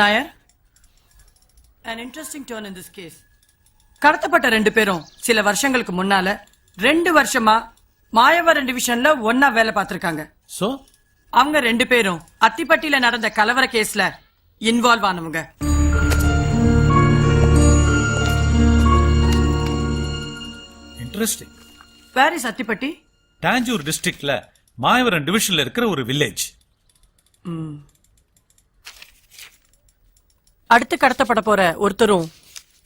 Nair? An interesting turn in this case. கடத்தப்பட்ட ரெண்டு பேரும் சில வருஷங்களுக்கு முன்னால ரெண்டு வருஷமா மாயவரம் டிவிஷன்ல ஒன்னா வேலை பார்த்திருக்காங்க. சோ அவங்க ரெண்டு பேரும் அத்திப்பட்டியில நடந்த கலவர கேஸ்ல இன்வால்வ் ஆனவங்க. Interesting where is Athipatti? Tanjore டிஸ்ட்ரிக்ட்ல மாயவரம் டிவிஷன்ல இருக்கிற ஒரு வில்லேஜ் அடுத்து கடத்தப்பட போற ஒருத்தரும்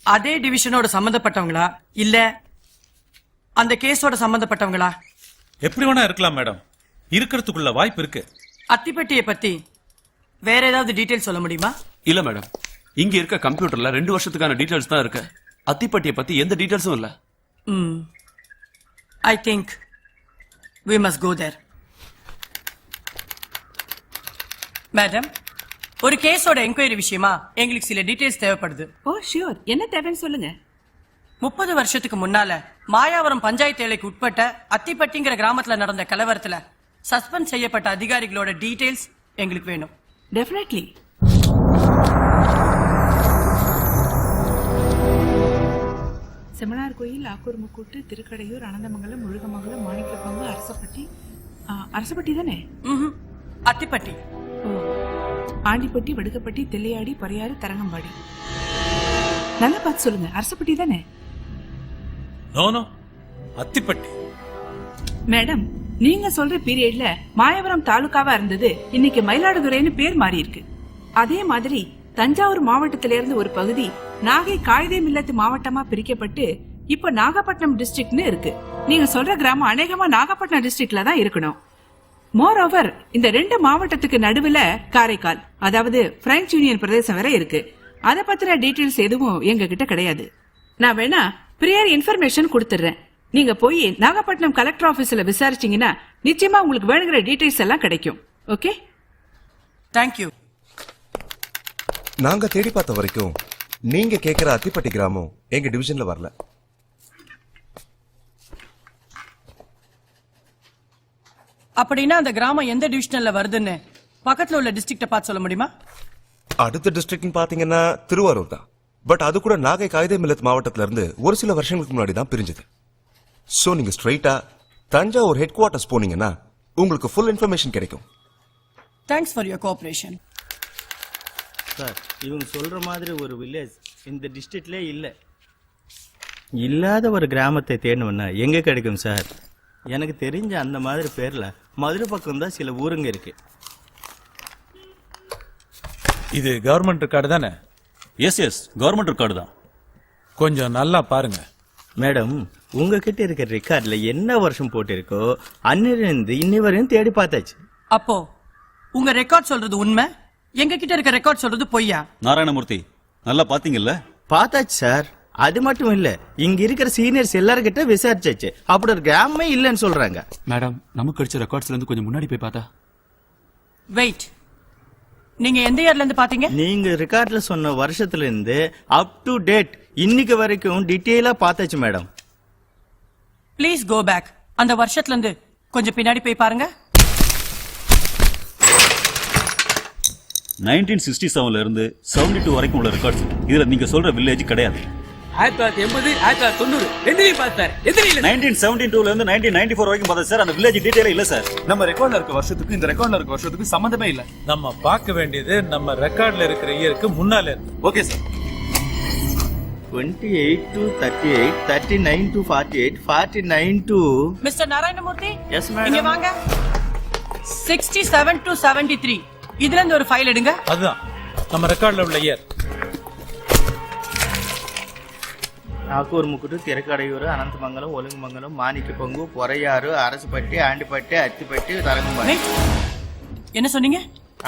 அதே டிவிஷனோட சம்பந்தப்பட்டவங்களா? இல்ல அந்த கேஸோட சம்பந்தப்பட்டவங்களா? எப்படி வேணா இருக்கலாம் மேடம். இருக்கிறதுக்குள்ள வாய்ப்பு இருக்கு. அத்திப்பட்டியை பத்தி வேற ஏதாவது டீடைல் சொல்ல முடியுமா? இல்ல மேடம். இங்க இருக்க கம்ப்யூட்டர்ல ரெண்டு வருஷத்துக்கான டீடைல்ஸ் தான் இருக்கு. அத்திப்பட்டியை பத்தி எந்த டீடைல்ஸும் இல்ல. ம். I think we must go there madam ஒரு கேஸோட என்கொயரி விஷயமா எங்களுக்கு சில டீடைல்ஸ் தேவைப்படுது. ஓ ஷியோர் என்ன தேவைன்னு சொல்லுங்க. முப்பது வருஷத்துக்கு முன்னால மாயாவரம் பஞ்சாயத்து எல்லைக்கு உட்பட்ட அத்திப்பட்டிங்கிற கிராமத்துல நடந்த கலவரத்துல சஸ்பெண்ட் செய்யப்பட்ட அதிகாரிகளோட டீடைல்ஸ் எங்களுக்கு வேணும். டெஃபினெட்லி செமனார் கோயில் ஆக்கூர் முக்கூட்டு திருக்கடையூர் அனந்தமங்கலம் முழுகமங்கலம் மாணிக்கப்பங்கு அரசப்பட்டி. அரசப்பட்டி தானே. அத்திப்பட்டி. ஓ. ஆண்டிப்பட்டி வடுகப்பட்டி தெல்லையாடி பறையாறு தரங்கம்பாடி. நல்லா பார்த்து சொல்லுங்க. அரசப்பட்டி தானே? நோனோ அத்திப்பட்டி. மேடம் நீங்க சொல்ற பீரியட்ல மாயவரம் தாலுகாவா இருந்தது இன்னைக்கு மயிலாடுதுறைன்னு பேர் மாறி இருக்கு அதே மாதிரி தஞ்சாவூர் மாவட்டத்தில இருந்து ஒரு பகுதி நாகை காகிதே மில்லத்து மாவட்டமா பிரிக்கப்பட்டு இப்ப நாகப்பட்டினம் டிஸ்ட்ரிக்ட்னு இருக்கு. நீங்க சொல்ற கிராமம் அநேகமா நாகப்பட்டினம் டிஸ்ட்ரிக்ட்ல தான் இருக்கணும். மோர் ஓவர் இந்த ரெண்டு மாவட்டத்துக்கு நடுவுல காரைக்கால் அதாவது பிரெஞ்சு யூனியன் பிரதேசம் வரை இருக்கு. அத பத்தின டீடைல்ஸ் எதுவும் எங்க கிட்ட கிடையாது. நான் வேணா பிரியர் இன்ஃபர்மேஷன் கொடுத்துறேன் நீங்க போய் நாகப்பட்டினம் கலெக்டர் ஆபீஸ்ல விசாரிச்சீங்கன்னா நிச்சயமா உங்களுக்கு வேணுங்கிற டீடைல்ஸ் எல்லாம் கிடைக்கும். ஓகே தேங்க்யூ நாங்க தேடி பார்த்த வரைக்கும் நீங்க கேக்குற அத்திப்பட்டி கிராமம் எங்க டிவிஷன்ல வரல. அப்படின்னா அந்த கிராமம் எந்த டிவிஷனல்ல வருதுன்னு பக்கத்துல உள்ள டிஸ்ட்ரிக்ட பார்த்து சொல்ல முடியுமா? அடுத்த டிஸ்ட்ரிக்ட்னு பாத்தீங்கன்னா திருவாரூர் தான். பட் அது கூட நாகை காகிதே மில்லத் மாவட்டத்துல இருந்து ஒரு சில வருஷங்களுக்கு முன்னாடி தான் பிரிஞ்சது. சோ நீங்க ஸ்ட்ரைட்டா தஞ்சாவூர் ஹெட் குவார்ட்டர்ஸ் போனீங்கன்னா உங்களுக்கு ஃபுல் இன்ஃபர்மேஷன் கிடைக்கும். Thanks for your cooperation sir இவங்க சொல்ற மாதிரி ஒரு வில்லேஜ் இந்த டிஸ்ட்ரிக்ட்லே இல்லை. இல்லாத ஒரு கிராமத்தை தேடணும்னா எங்க கிடைக்கும் சார்? எனக்கு தெரிஞ்ச அந்த மாதிரி பேர்ல மதுரை பக்கம் தான் சில ஊருங்க இருக்கு. இது கவர்மெண்ட் ரெக்கார்டு தானே? எஸ் எஸ் கவர்மெண்ட் ரெக்கார்டு தான். கொஞ்சம் நல்லா பாருங்க. மேடம் உங்ககிட்ட இருக்க ரெக்கார்ட்ல என்ன வருஷம் போட்டிருக்கோ அன்னிலிருந்து இன்னி வரையும் தேடி பார்த்தாச்சு. அப்போ உங்க ரெக்கார்ட் சொல்றது உண்மை? எங்க கிட்ட இருக்க ரெக்கார்ட் சொல்றது பொய்யா? நாராயணமூர்த்தி நல்லா பாத்தீங்கல்ல பார்த்தாச்சு சார். அது மட்டும் இல்ல இங்க இருக்கிற சீனியர்ஸ் எல்லார்கிட்ட விசாரிச்சாச்சு அப்படி ஒரு கிராமமே இல்லைன்னு சொல்றாங்க. மேடம் நமக்கு கிடைச்ச ரெக்கார்ட்ஸ்ல இருந்து கொஞ்சம் முன்னாடி போய் பார்த்தா? வெயிட் நீங்க எந்த இயர்ல இருந்து பாத்தீங்க நீங்க ரெக்கார்ட்ல சொன்ன வருஷத்துல இருந்து அப் டு டேட் இன்னைக்கு வரைக்கும் டீட்டெயிலா பார்த்தாச்சு மேடம் ப்ளீஸ் கோ பேக் அந்த வருஷத்துல இருந்து கொஞ்சம் பின்னாடி போய் பாருங்க. நைன்டீன் சிக்ஸ்டி செவன்ல இருந்து செவன்டி டூ வரைக்கும் உள்ள ரெக்கார்ட்ஸ் இதுல நீங்க சொல்ற வில்லேஜ் கிடையாது. ஆயிரத்தி தொள்ளாயிரத்தி எண்பது ஆயிரத்தி தொள்ளாயிரத்தி தொண்ணூறு. எதிரி பார்த்தார் எதிரி இல்ல நைன்டீன் செவன்டி டூல இருந்து நைன்டீன் நைன்டி ஃபோர் வரைக்கும் பார்த்தா சார். அந்த வில்லேஜ் டீடைலே இல்ல சார். நம்ம ரெக்கார்ட்ல இருக்க வருஷத்துக்கு இந்த ரெக்கார்ட்ல இருக்க வருஷத்துக்கு சம்மந்தமே இல்ல. நம்ம பார்க்க வேண்டியது நம்ம ரெக்கார்ட்ல இருக்கிற இயருக்கு முன்னால இருக்கு. Okay sir twenty eight to thirty eight thirty nine to forty eight forty nine to mister Narayanamurthy yes madam இங்க வாங்க. Sixty seven to seventy three இதுல இருந்து ஒரு ஃபைல் எடுங்க. அதுதான். நம்ம ரெக்கார்ட்ல உள்ள இயர் நாகூர் முக்குட்டு திரக்கடையூர் அனந்தமங்கலம் ஒழுங்குமங்கலம் மாணிக்க பங்கு பொறையாறு அரசுப்பட்டி ஆண்டிப்பட்டி அத்திப்பட்டி தரங்கம்பாடி. என்ன சொன்னீங்க?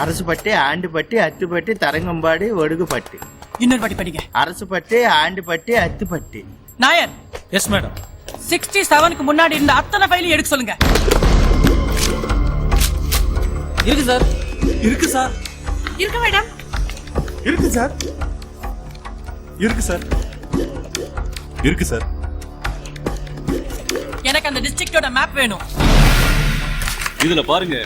அரசுப்பட்டி ஆண்டிப்பட்டி அத்திப்பட்டி தரங்கம்பாடி ஒடுகுப்பட்டி. இன்னொரு வாட்டி படிங்க. Arasupatti Andipatti Athipatti. Nair. Yes madam sixty செவனுக்கு முன்னாடி இருந்த அத்தனை ஃபைலையும் எடுக்க சொல்லுங்க. இருக்கு சார் இருக்கு சார் இருக்க மேடம் இருக்கு சார் இருக்கு சார் இருக்கு சார். எனக்கு அந்த டிஸ்ட்ரிக்டோட மேப் வேணும். இதுல பாருங்க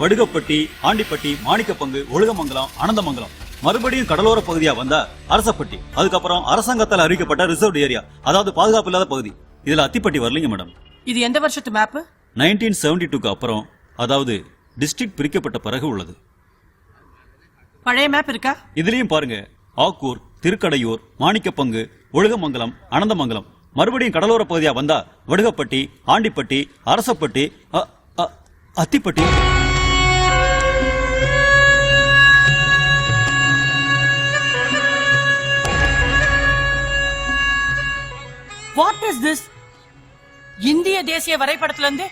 வடுகப்பட்டி ஆண்டிப்பட்டி மாணிக்கப்பங்கு ஒழுகமங்கலம் அனந்தமங்கலம் மறுபடியும் கடலோர பகுதியா வந்தா அரசப்பட்டி அதுக்கப்புறம் அரசாங்கத்தால் அறிவிக்கப்பட்ட ரிசர்வ் ஏரியா அதாவது பாதுகாப்பு இல்லாத பகுதி. இதுல அத்திப்பட்டி வரலீங்க மேடம் இது எந்த வருஷத்து மேப்பு நைன்டீன் செவன்டி டூக்கு அப்புறம் அதாவது டிஸ்ட்ரிக்ட் பிரிக்கப்பட்ட பிறகு உள்ளது. பழைய மேப் இருக்கா? இதுலயும் பாருங்க ஆக்கூர் திருக்கடையூர் மாணிக்கப்பங்கு ஒழுகமங்கலம் அனந்தமங்கலம் மறுபடியும் கடலோர பகுதியா வந்தா Vadugapatti Andipatti Arasapatti Athipatti. What is this இந்திய தேசிய வரைபடத்துல இருந்து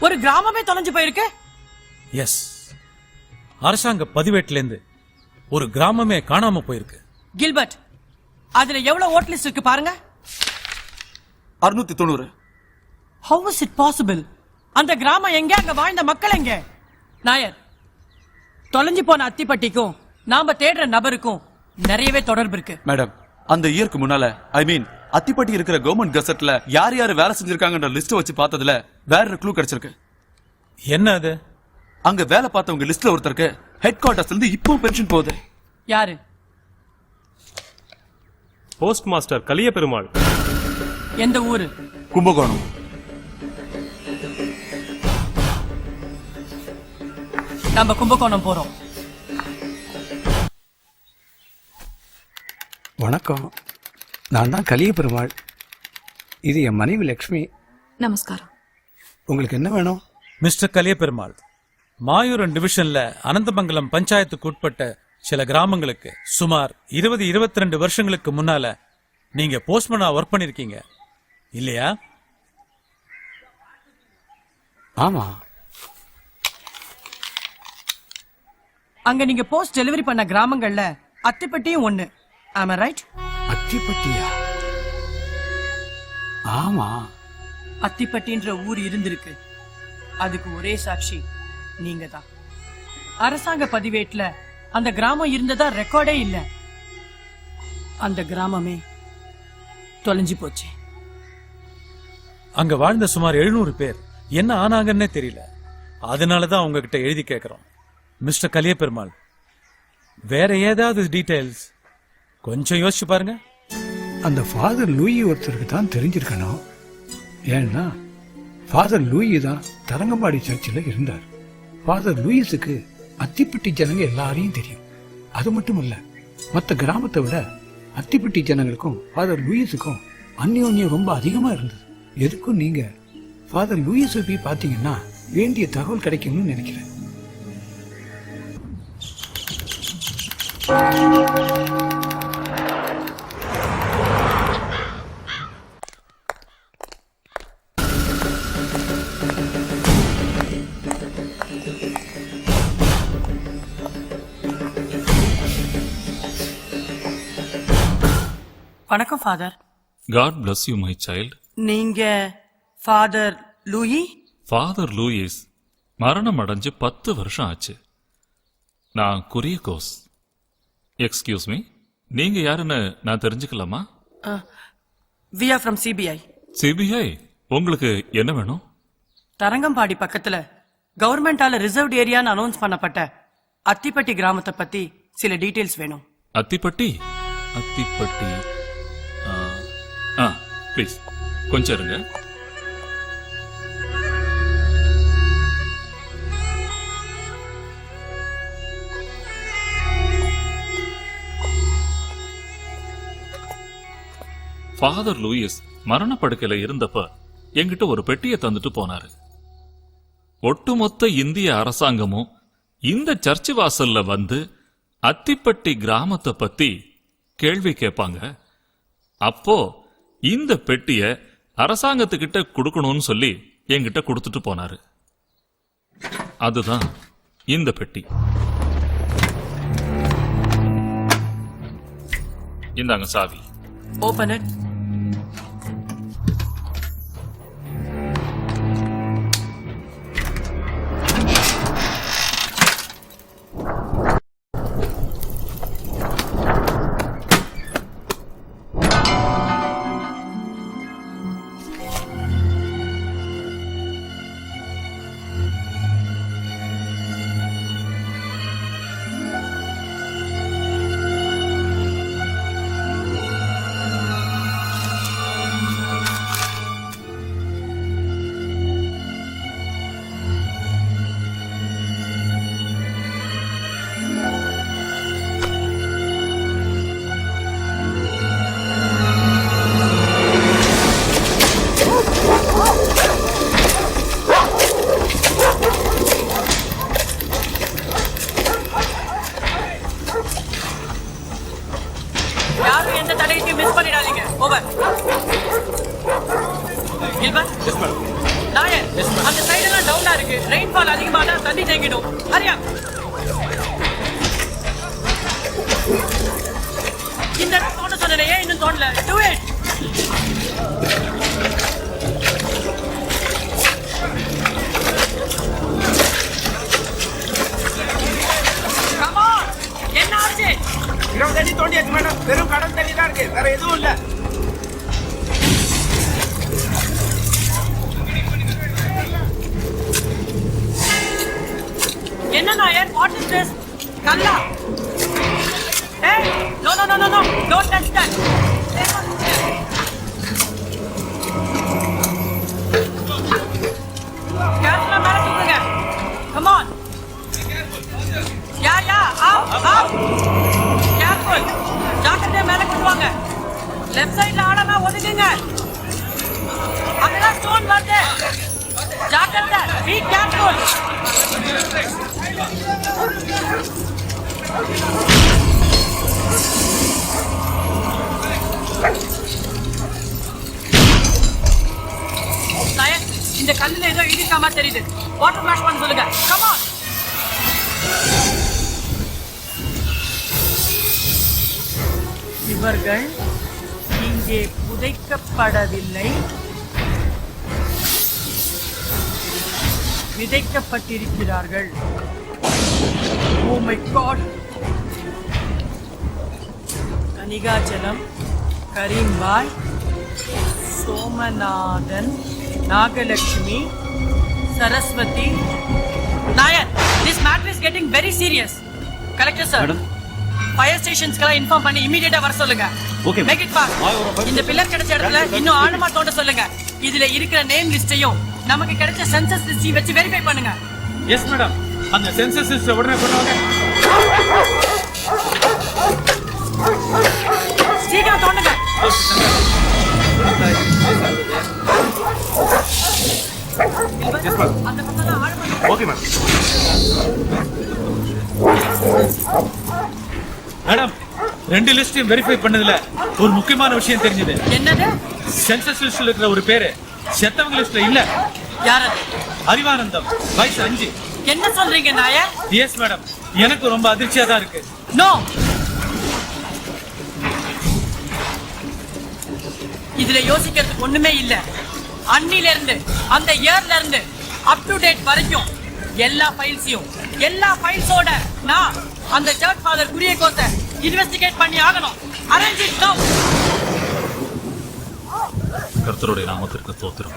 ஒரு கிராமமே தொலைஞ்சு போயிருக்கு? எஸ் அரசாங்க பதிவேட்டிலேருந்து ஒரு கிராமமே காணாம போயிருக்கு. கில்பர்ட் அதுல எவ்வளவு ஓட் லிஸ்ட் இருக்கு பாருங்க. அறுநூத்தி தொண்ணூறு. ஹவு இஸ் இட் பாசிபிள் அந்த கிராமம் எங்க? அங்க வாழ்ந்த மக்கள் எங்க? நாயர் தொலைஞ்சு போன அத்திப்பட்டிக்கும் நாம தேடுற நபருக்கும் நிறையவே தொடர்பு இருக்கு. மேடம் அந்த இயருக்கு முன்னால ஐ மீன் அத்திப்பட்டி இருக்கிற கவர்மெண்ட் கசட்ல யார் யார் வேலை செஞ்சிருக்காங்கன்ற லிஸ்ட் வச்சு பார்த்ததுல வேற க்ளூ கிடைச்சிருக்கு. என்ன அது? அங்க வேலை பார்த்தவங்க லிஸ்ட்ல ஒருத்தருக்கு ஹெட் குவார்டர்ஸ்ல இருந்து இப்போ பென்ஷன் போகுது. யாரு? போஸ்ட் மாஸ்டர் கலிய பெருமாள் எந்த ஊரு? கும்பகோணம். நம்ம கும்பகோணம் போறோம். வணக்கம். நான் தான் கலிய பெருமாள் இது என் மனைவி லக்ஷ்மி. நமஸ்காரம். உங்களுக்கு என்ன வேணும்? மிஸ்டர் கலியபெருமாள் மாயூரன் டிவிஷன்ல அனந்தமங்கலம் பஞ்சாயத்துக்கு உட்பட்ட சில கிராமங்களுக்கு சுமார் இருபது இருபத்தி ரெண்டு வருஷங்களுக்கு முன்னால நீங்க போஸ்ட்மேனா ஒர்க் பண்ணிருக்கீங்க. இல்லையா? ஆமா. அங்க நீங்க போஸ்ட் டெலிவரி பண்ண கிராமங்கள்ல அத்திப்பட்டியும் ஒண்ணு. ஆமா ரைட் அத்திப்பட்டியா? ஆமா. அத்திப்பட்டின்ற ஊர் இருந்திருக்கு. அதுக்கு ஒரே சாட்சி நீங்க தான் அரசாங்க பதிவேட்ல அந்த கிராமம் இருந்ததா ரெக்கார்டே இல்ல. அந்த கிராமமே தொலைஞ்சு போச்சு. அங்க வாழ்ந்த சுமார் எழுநூறு பேர். என்ன ஆனாங்கன்னே தெரியல. அதனால தான் உங்ககிட்ட எழுதி கேட்குறோம் மிஸ்டர் கலியபெருமாள் வேற ஏதாவது டீடைல்ஸ் கொஞ்சம் யோசிச்சு பாருங்க. அந்த ஃபாதர் லூயி ஒருத்தருக்கு தான் தெரிஞ்சிருக்கணும். ஏன்னா ஃபாதர் லூயி தான் தரங்கம்பாடி சர்ச்சில் இருந்தார். ஃபாதர் லூயிஸுக்கு அத்திப்பட்டி ஜனங்க எல்லாரையும் தெரியும். அது மட்டும் இல்லை மற்ற கிராமத்தை விட அத்திப்பட்டி ஜனங்களுக்கும் ஃபாதர் லூயிஸுக்கும் அந்யோன்யம் ரொம்ப அதிகமா இருந்தது. எதுக்கும் நீங்க ஃபாதர் லூயிஸை போய் பார்த்தீங்கன்னா வேண்டிய தகவல் கிடைக்கும்னு நினைக்கிறேன். Father God bless you my child நீங்க ஃபாதர் லூயி ஃபாதர் லூயிஸ் மரணம் அடைஞ்சு பத்து வருஷம் ஆச்சு. நான் குரியகோஸ் எக்ஸ்கியூஸ் மீ நீங்க யாருன்னு நான் தெரிஞ்சுக்கலாமா? We are from CBI CBI உங்களுக்கு என்ன வேணும்? தரங்கம்பாடி பக்கத்துல கவர்மெண்டால ரிசர்வ்ட் ஏரியான்னு அனௌன்ஸ் பண்ணப்பட்ட அத்திப்பட்டி கிராமத்தை பத்தி சில டீடைல்ஸ் வேணும். அத்திப்பட்டி? அத்திப்பட்டி. ப்ளீஸ் கொஞ்சம் இருங்க. ஃபாதர் லூயிஸ் மரணப்படுக்கையில் இருந்தப்ப என்கிட்ட ஒரு பெட்டியை தந்துட்டு போனாரு. ஒட்டுமொத்த இந்திய அரசாங்கமும் இந்த சர்ச்சு வாசல்ல வந்து அத்திப்பட்டி கிராமத்தை பத்தி கேள்வி கேட்பாங்க. அப்போ இந்த பெட்டிய அரசாங்கத்துக்கிட்ட கொடுக்கணும்னு சொல்லி என்கிட்ட கொடுத்துட்டு போனாரு. அதுதான் இந்த பெட்டி. இந்தாங்க சாவி. ஓபன் இட் மிஸ் பண்ணிடாதீங்க. ஓவர் கில்பர் நாயர் அந்த சைடெல்லாம் டவுனா இருக்கு. ரெயின்ஃபால் அதிகமான தண்ணி தேங்கிடும். ஹரியா. இந்த தோண்ட சொன்னேன் ஏன் இன்னும் தோண்டல டூ இட் இருபது அடி தோண்டியாச்சு மேடம். வெறும் கடல் தண்ணி தான் இருக்கு. வேற எதுவும் இல்ல. என்ன நாயர்? வாட் இஸ் திஸ் கல்லா. ஏய் no no no no no touch that Be careful. இந்த கல்லுல ஏதோ எழுதிருக்க மாதிரி தெரியுது. வாட்டர் ஃபிளாஷ் பண்ண சொல்லுங்க. கமான் இவர்கள் இங்கே புதைக்கப்படவில்லை. விதைக்கப்பட்டிருக்கிறார்கள். ஓ my God Kanikachalam Karimbhai Somanathan Nagalakshmi Saraswathi. Nair this matter is getting very serious collector sir. Fire ஸ்டேஷன்ஸ்க்கெல்லாம் inform பண்ணி இமீடியட்டா வர சொல்லுங்க. Ma'am. மேக் இட் ஃபாஸ்ட் இந்த பில்லர் கிடைச்ச இடத்துல இன்னும் ஆழமா தோண்ட சொல்லுங்க. இதுல இருக்கிற நேம் லிஸ்டையும் நமக்கு கிடைச்ச சென்சஸ் லிஸ்டையும் வச்சு வெரிஃபை பண்ணுங்க. எஸ் மேடம் அந்த சென்சஸ் லிஸ்ட் உடனே பண்ணுவாங்க சீக்கிரம் தோண்டுங்க. ஓகே மேம் மேடம் ரெண்டு லிஸ்டையும் வெரிஃபை பண்ணதுல ஒரு முக்கியமான விஷயம் தெரிஞ்சது. என்னது? சென்சஸ் லிஸ்ட்ல இருக்கிற ஒரு பேரு. செத்தவங்க லிஸ்ட்ல இல்ல. யார்? அறிவானந்தம். வயசு அஞ்சு. என்ன சொல்றீங்க நாயர் எஸ் மேடம் எனக்கு ரொம்ப அதிர்ச்சியா தான் இருக்கு. நோ இதுல யோசிக்கிறதுக்கு ஒண்ணுமே இல்ல. அன்னில இருந்து அந்த இயர்ல இருந்து அப் டு டேட் வரைக்கும் எல்லா ஃபைல்ஸையும் எல்லா ஃபைல்ஸோட நான் அந்த சர்ச் ஃபாதர் குரிய கோத்த இன்வெஸ்டிகேட் பண்ணி ஆகணும். அரேஞ்ச் இட் நோ கர்த்தருடைய நாமத்திற்கு தோத்திரம்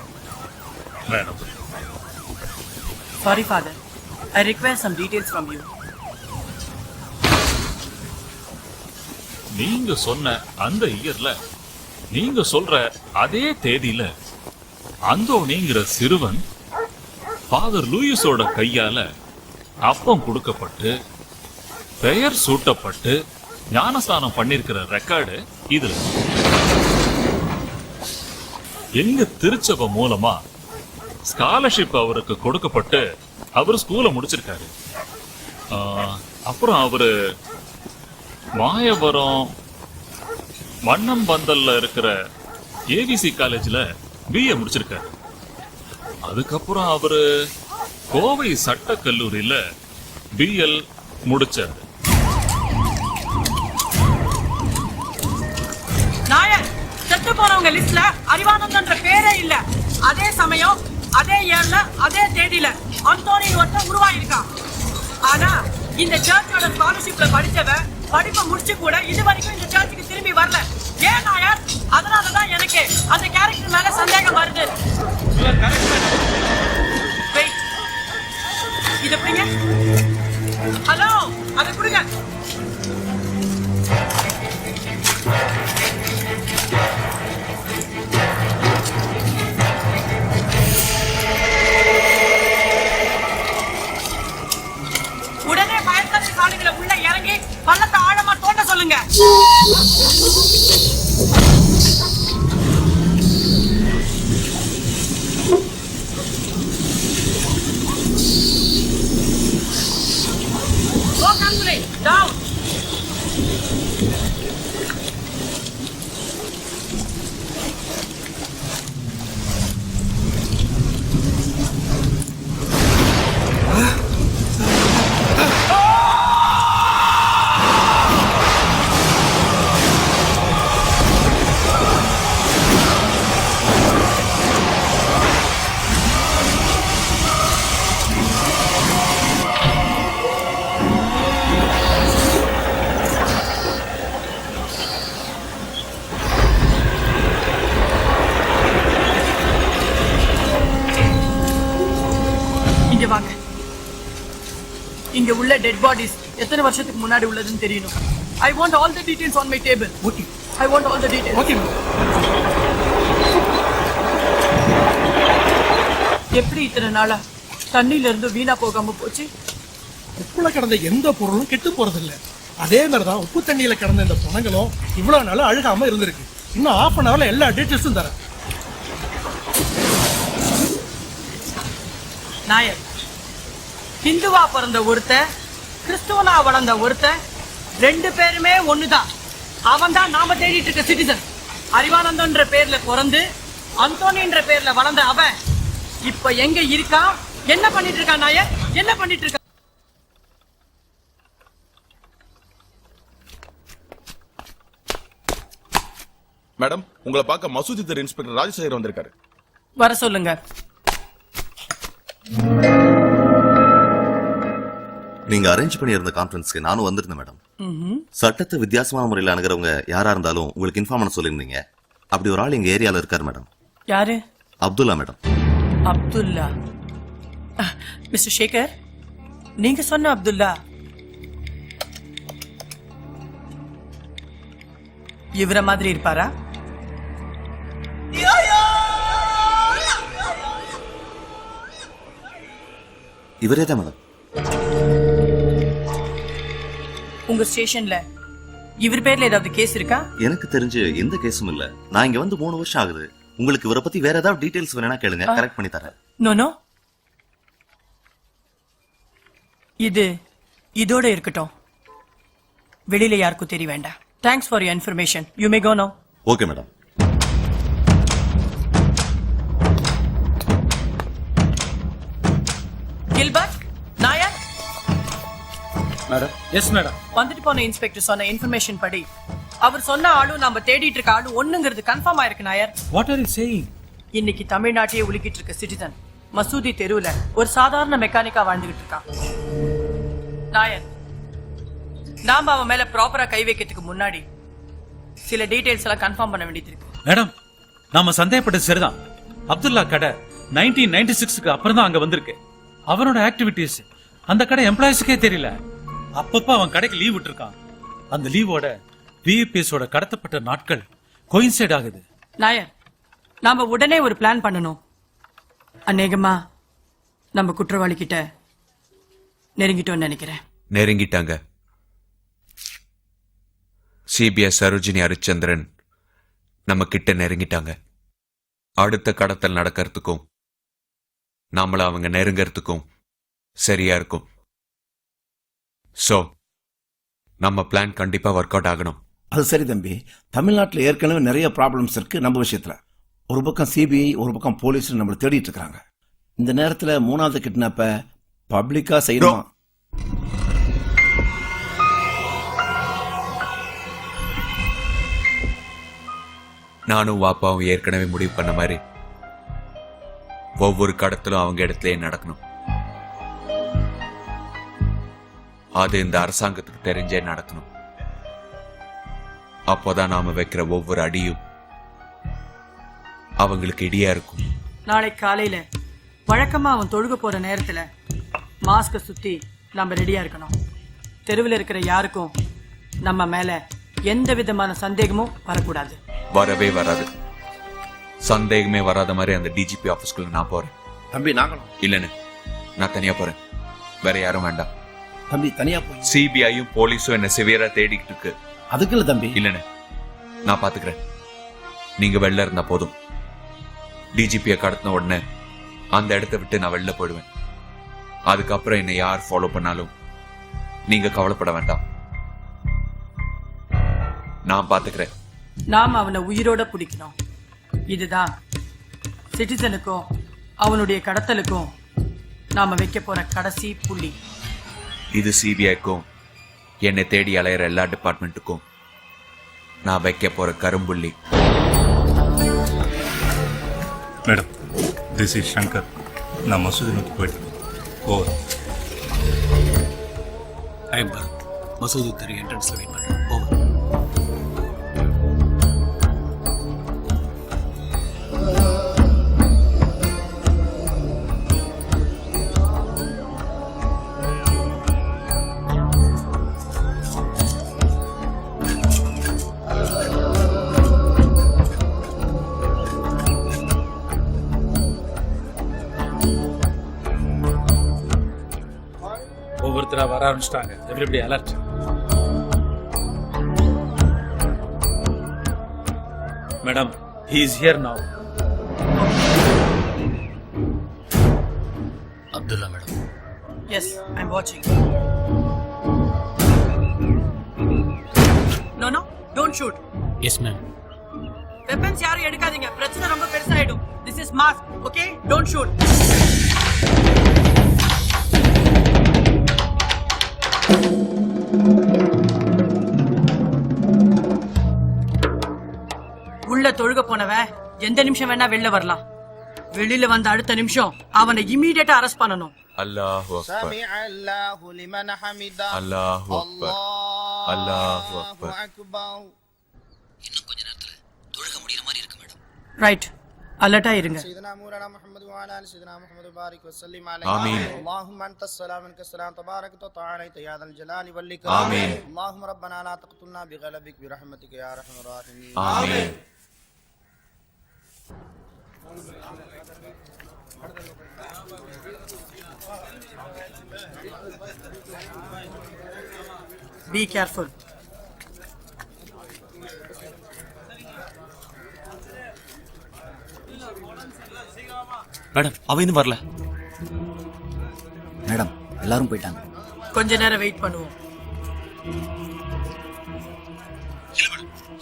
madam sorry father I require some details from you நீங்க சொன்ன அந்த இயர்ல நீங்க சொல்ற அதே தேதியில அந்தோனிங்கிற சிறுவன் ஃபாதர் லூயிஸோட கையால அப்பம் கொடுக்கப்பட்டு பெயர் சூட்டப்பட்டு ஞானஸ்தானம் பண்ணிருக்கிற ரெக்கார்டு இதுல. எங்க திருச்சபை மூலமா ஸ்காலர்ஷிப் அவருக்கு கொடுக்கப்பட்டு அவர் ஸ்கூலை முடிச்சிருக்காரு. அப்புறம் அவரு வண்ணம் மன்னம்பந்தல்ல இருக்கிற ஏவிசி காலேஜில் பிஏ முடிச்சிருக்காரு. அதுக்கப்புறம் அவரு கோவை சட்டக் கல்லூரியில பிஎல் முடிச்சாரு. செத்து லிஸ்ட்ல அறிவானந்தன்ற பேரே இல்ல. அதே சமயம் அதே இயர்ல அதே தேதியில அந்தோனி ஒருத்தன் உருவாயிருக்கான். ஆனா இந்த சர்ச்சோட ஸ்காலர்ஷிப்ல படிச்சவன் படிப்பை முடிச்சு கூட இது வரைக்கும் இந்த சர்ச்சுக்கு திரும்பி வரல. ஏன் நாயர்? அதனாலதான் எனக்கு அந்த கேரக்டர் மேல சந்தேகம் வருது. இது எப்படிங்க ஹலோ அதை கொடுங்க சொல்லுங்க. டெட் பாடிஸ் எத்தனை வருஷத்துக்கு முன்னாடி உள்ளதுன்னு தெரியணும். I want all the details on my table okay I want all the details okay எப்படி இத்தனை நாளா தண்ணியில இருந்து வீணா போகாம போச்சு? உப்புல கிடந்த எந்த பொருளும் கெட்டு போறதில்ல. அதே மாதிரிதான் உப்பு தண்ணியில கிடந்த இந்த பணங்களும் இவ்வளவு நாள் அழுகாம இருந்திருக்கு. இன்னும் ஆஃப் அன் ஹவர்ல எல்லா டீட்டெயில்ஸும் தரேன். நாயர் ஹிந்துவா பிறந்த ஒருத்தன் கிறிஸ்துவனா வளர்ந்த ஒருத்தன் ரெண்டு பேருமே ஒண்ணுதான். அவன் தான் நாம தேடிட்டு இருக்க சிட்டிசன் அறிவானந்தன்ற பேர்ல பிறந்து அந்தோனின்ற பேர்ல வளர்ந்த அவன் இப்ப எங்க இருக்கான்? என்ன பண்ணிட்டு இருக்கான் நாயர் என்ன பண்ணிட்டு இருக்கான்? மேடம் உங்களை பார்க்க மசூதி தெரு இன்ஸ்பெக்டர் ராஜசேகர் வந்திருக்காரு. வர சொல்லுங்க. நீங்க அரேஞ்ச் பண்ணியிருந்த கான்ஃபரன்ஸ்க்கு நானும் வந்திருந்தேன் மேடம் சட்டத்தை வித்தியாசமான முறையில் அணுகிறவங்க யாரா இருந்தாலும் உங்களுக்கு இன்ஃபார்ம் பண்ண சொல்லியிருந்தீங்க. அப்படி ஒரு ஆள் எங்க ஏரியால இருக்காரு மேடம் யாரு? அப்துல்லா மேடம் அப்துல்லா. மிஸ்டர் சேகர் நீங்க சொன்ன அப்துல்லா. இவர மாதிரி இருப்பாரா? இவரே தான் மேடம் உங்க ஸ்டேஷன்ல இவர் பேர்ல ஏதாவது கேஸ் இருக்கா? எனக்கு தெரிஞ்சு எந்த கேஸும் இல்ல. நான் இங்க வந்து மூணு வருஷம் ஆகுது. உங்களுக்கு இவரை பத்தி வேற ஏதாவது டீடைல்ஸ் வேணா கேளுங்க. கரெக்ட் பண்ணி தரேன். நோ நோ இது இதோட இருக்கட்டும். வெளியில யாருக்கும் தெரிய வேண்டாம். Thanks for your information you may go no okay madam madam yes madam வந்துட்டு போன இன்ஸ்பெக்டர் சொன்ன இன்ஃபர்மேஷன் படி அவர் சொன்ன ஆளும் நம்ம தேடிட்டு இருக்க ஆளும் ஒண்ணுங்கிறது கன்ஃபார்ம் ஆயிருக்கு Nair. What are you saying இன்னைக்கு தமிழ்நாட்டையே உலுக்கிட்டு இருக்க சிட்டிசன் மசூதி தெருவுல ஒரு சாதாரண மெக்கானிக்கா வாழ்ந்துகிட்டு இருக்கான். நாயர் நாம அவன் மேல ப்ராப்பரா கை வைக்கிறதுக்கு முன்னாடி சில டீடைல்ஸ் எல்லாம் கன்ஃபார்ம் பண்ண வேண்டியது இருக்கு. மேடம் நாம சந்தேகப்பட்டது சரிதான். அப்துல்லா கடை நைன்டீன் நைன்டி சிக்ஸ்க்கு அப்புறம் தான் அங்க வந்திருக்கு. அவனோட ஆக்டிவிட்டிஸ் அந்த கடை எம்ப்ளாயிஸுக்கே தெரியல. அப்பப்ப அவன் கடைக்கு லீவ் விட்டுருக்கான். அந்த லீவோட விஇபிஎஸோட கடத்தப்பட்ட நாட்கள் கோயின்சைட் ஆகுது. நாயர் நாம உடனே ஒரு பிளான் பண்ணணும். அநேகமா நம்ம குற்றவாளி கிட்ட நெருங்கிட்டோம்னு நினைக்கிறேன். நெருங்கிட்டாங்க. சிபிஎஸ் சரோஜினி ஹரிச்சந்திரன் நம்ம கிட்ட நெருங்கிட்டாங்க. அடுத்த கடத்தல் நடக்கிறதுக்கும் நம்மள அவங்க நெருங்கறதுக்கும் சரியா இருக்கும். சோ நம்ம பிளான் கண்டிப்பா ஒர்க் அவுட் ஆகணும். அது சரி தம்பி. தமிழ்நாட்டில் ஏற்கனவே நிறைய ப்ராப்ளம்ஸ் இருக்கு நம்ம விஷயத்துல. ஒரு பக்கம் சிபிஐ ஒரு பக்கம் போலீஸ் நம்மளை தேடிட்டு இருக்காங்க. இந்த நேரத்துல மூணாவது கிட்னாப்ப பப்ளிக்கா செய்யணும்? நானும் வாப்பாவும் ஏற்கனவே முடிவு பண்ண மாதிரி ஒவ்வொரு கடத்தலும் அவங்க இடத்துலயே நடக்கணும். அது இந்த அரசாங்கத்துக்கு தெரிஞ்சே நடக்கணும். அப்போதான் நாம வைக்கிற ஒவ்வொரு அடியும் அவங்களுக்கு இடியா இருக்கும். நாளை காலையில வழக்கமா அவன் தொழுக போற நேரத்துல மாஸ்க சுத்தி நம்ம ரெடியா இருக்கணும். தெருவில் இருக்கிற யாருக்கும் நம்ம மேல எந்த விதமான சந்தேகமும் வரக்கூடாது. வரவே வராது. சந்தேகமே வராத மாதிரி அந்த டிஜிபி ஆபீஸ்க்குள்ள நான் போறேன். தம்பி நாங்களும். இல்லன்னு நான் தனியா போறேன். வேற யாரும் வேண்டாம். தம்பி தனியா போய். சிபிஐயும் போலீஸும் என்ன சிவியரா தேடிக்கிட்டு இருக்கு. அதுக்கு இல்ல தம்பி. இல்லன்னு நான் பாத்துக்கிறேன். நீங்க வெளில இருந்தா போதும். டிஜிபியை கடத்தின உடனே அந்த இடத்த விட்டு நான் வெளில போயிடுவேன். அதுக்கப்புறம் என்னை யார் ஃபாலோ பண்ணாலும் நீங்க கவலைப்பட வேண்டாம். நான் பாத்துக்கிறேன். நாம அவனை உயிரோட பிடிக்கணும் இதுதான் சிட்டிசனுக்கும் அவனுடைய கடத்தலுக்கும் நாம வைக்க போற கடைசி புள்ளி. இது சிபிஐக்கும் என்னை தேடி அலையிற எல்லா டிபார்ட்மெண்ட்டுக்கும் நான் வைக்க போற கரும்புள்ளி. Madam this is Shankar. நான் மசூதி நோக்கி போயிட்டு ஓவர் மசூதி தெரு என்ட்ரன்ஸ்ல வெயிட் ஓவர் ஆரம்பிச்சிட்டாங்க. Everybody alert madam he is here now போனவன் எந்த நிமிஷம் வேணா வெளில வரலாம் வெளியில வந்த அடுத்த நிமிஷம் அவனை இம்மீடியட்டா அரெஸ்ட் பண்ணணும் அல்லாஹு அக்பர் அல்லாஹு லிமன் ஹமிதா அல்லாஹு அக்பர் அல்லாஹு அக்பர் ரைட் அலர்ட்டா இருங்க سيدنا مولانا محمد وعلى ال سيدنا محمد وبارك وسلم عليه آمين. اللهم انت السلام منك السلام تبارك وتعالى يا ذا الجلال والاكرام آمين. اللهم ربنا لا تقتلنا بغلبك برحمتك يا ارحم الراحمين ஆமீன் பி கேர்ஃபுல் மேடம் அவ இன்னும் வரல. மேடம் எல்லாரும் போயிட்டாங்க. கொஞ்ச நேரம் வெயிட் பண்ணுவோம்.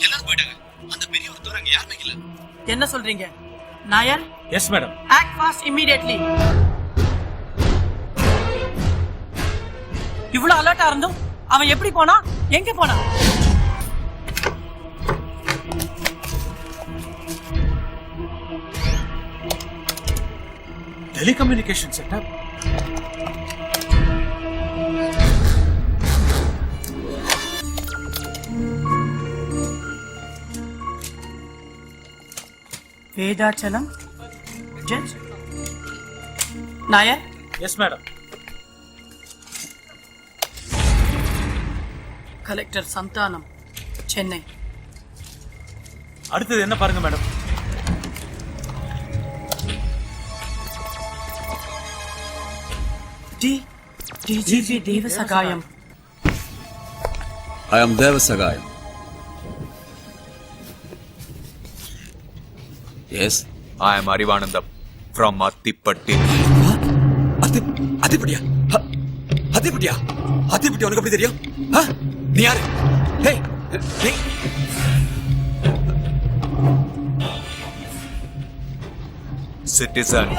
எல்லாரும் போயிட்டாங்க. அந்த பெரியவர் தவிர அங்க யாருமே இல்ல. என்ன சொல்றீங்க? Nair? Yes madam act fast immediately இவ்வளவு அலர்ட்டா இருந்தும் அவன் எப்படி போனா எங்க போனா telecommunication setup Vedachalam. Judge Nair? Yes madam collector Santhanam Chennai அடுத்தது என்ன பாருங்க madam D DGP Devasagayam I am Devasagayam yes I am Arivanandam from Athipatti Athi அத்திப்பட்டியா அத்திப்பட்டியா Athipatti உனக்கு எப்படி தெரியும்? நீ யாரு ஹேய் நீ சிட்டிசன்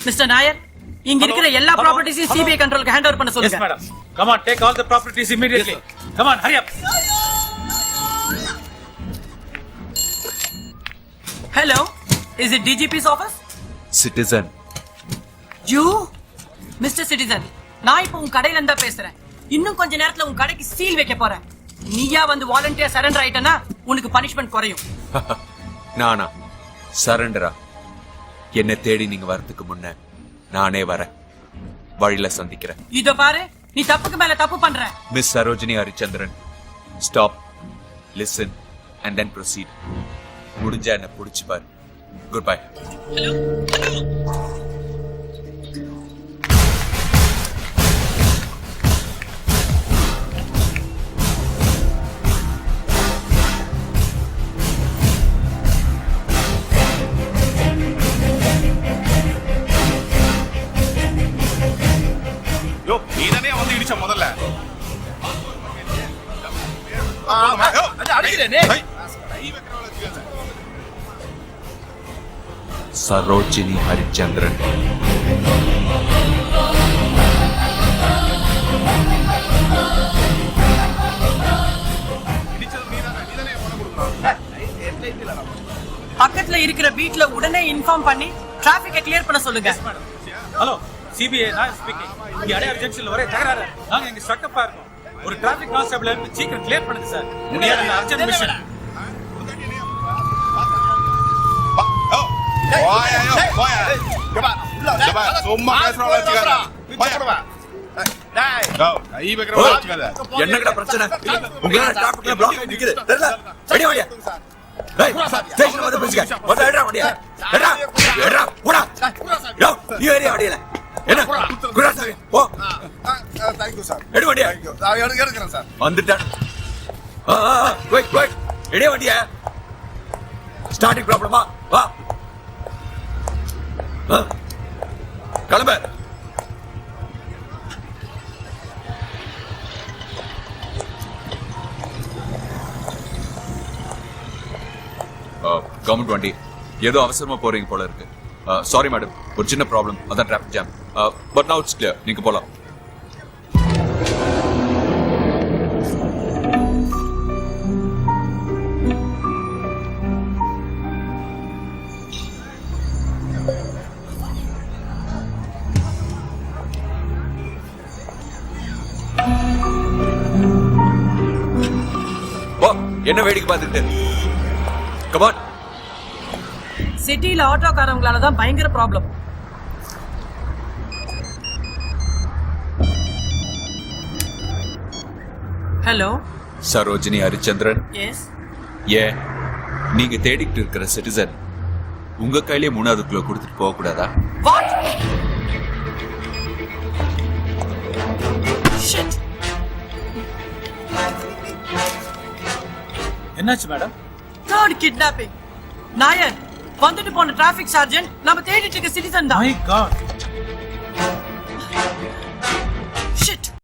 மிஸ்டர் நாயர் இங்க இருக்கிற எல்லா ப்ராப்பர்ட்டிஸையும் சிபிஐ கண்ட்ரோலுக்கு ஹேண்ட் ஓவர் பண்ண சொல்லுங்க. Madam come on take all the properties immediately come on hurry up hello is it DGP's office citizen you mister citizen நான் இப்போ உன் கடையில இருந்தா பேசுறேன். இன்னும் கொஞ்ச நேரத்துல உன் கடைக்கு சீல் வைக்க போறேன். நீயா வந்து வாலண்டியர் சரண்டர் ஆயிட்டனா உனக்கு பனிஷ்மெண்ட் குறையும். நானா? சரண்டரா என்ன தேடி நீங்க வரதுக்கு முன்ன நானே வரேன். வழியில சந்திக்கிறேன். இதோ பாரு நீ தப்புக்கு மேல தப்பு பண்ற. Miss Sarojini Harichandran. Stop listen and then proceed முடிஞ்சா என்ன புடிச்சு பாரு. குட் பை தானே இடிச்ச முதல்ல சரோஜினி ஹரிச்சந்திரன். பக்கத்துல இருக்கிற வீட்ல உடனே இன்ஃபார்ம் பண்ணி டிராபிக்கை கிளியர் பண்ண சொல்லுங்க. ஹலோ சிபிஐ நான் ஸ்பீக்கிங் இங்க அடையார் ஜங்ஷன்ல ஒரே தகராறு நாங்க இங்க ஸ்டக்கப்பா இருக்கோம் ஒரு டிராபிக் கான்ஸ்டபிள் சீக்கிரம் கிளியர் பண்ணுங்க சார் முடியாது அர்ஜென்ட் மிஷன் என்னங்கடா பிரச்சனை உங்களால டிராபிக்ல பிளாக் நிக்குது தெரியல வெளிய வாங்க ஸ்டேஷன் வந்து பேசுங்க வந்து எடுறா வண்டியா எடுறா எடுறா போடா யோ நீ ஏறியா வண்டியில என்ன? குராசாமி போ. தேங்க்யூ சார் எடு வண்டியா. எடுக்க எடுக்கிறேன் சார் வந்துட்டான். வெயிட் வெயிட் எடே வண்டியா. ஸ்டார்டிங் ப்ராப்ளமா வா. கிளம்பு. கவர்மெண்ட் வண்டி. ஏதோ அவசரமா போறீங்க போல இருக்கு. Uh, சாரி மேடம் ஒரு சின்ன ப்ராப்ளம் அதான் traffic jam but now it's clear நீங்க போகலாம் என்ன வேடிக்கை பார்த்துட்டு கமான் சிட்டில ஆட்டோக்காரங்களால தான் பயங்கர problem hello Sarojini Harichandran. Yes ஏன் நீங்க தேடிட்டு இருக்கிற சிட்டிசன் உங்க கையிலே மூணாவது கிலோ கொடுத்துட்டு போக கூடாதா? வாட் ஷிட் என்னாச்சு மேடம் தேர்ட் கிட்னாப்பிங் நாயர் வந்துட்டு போன டிராபிக் சார்ஜன் நம்ம தேடிட்டு இருக்க சிட்டிசன் தான். My God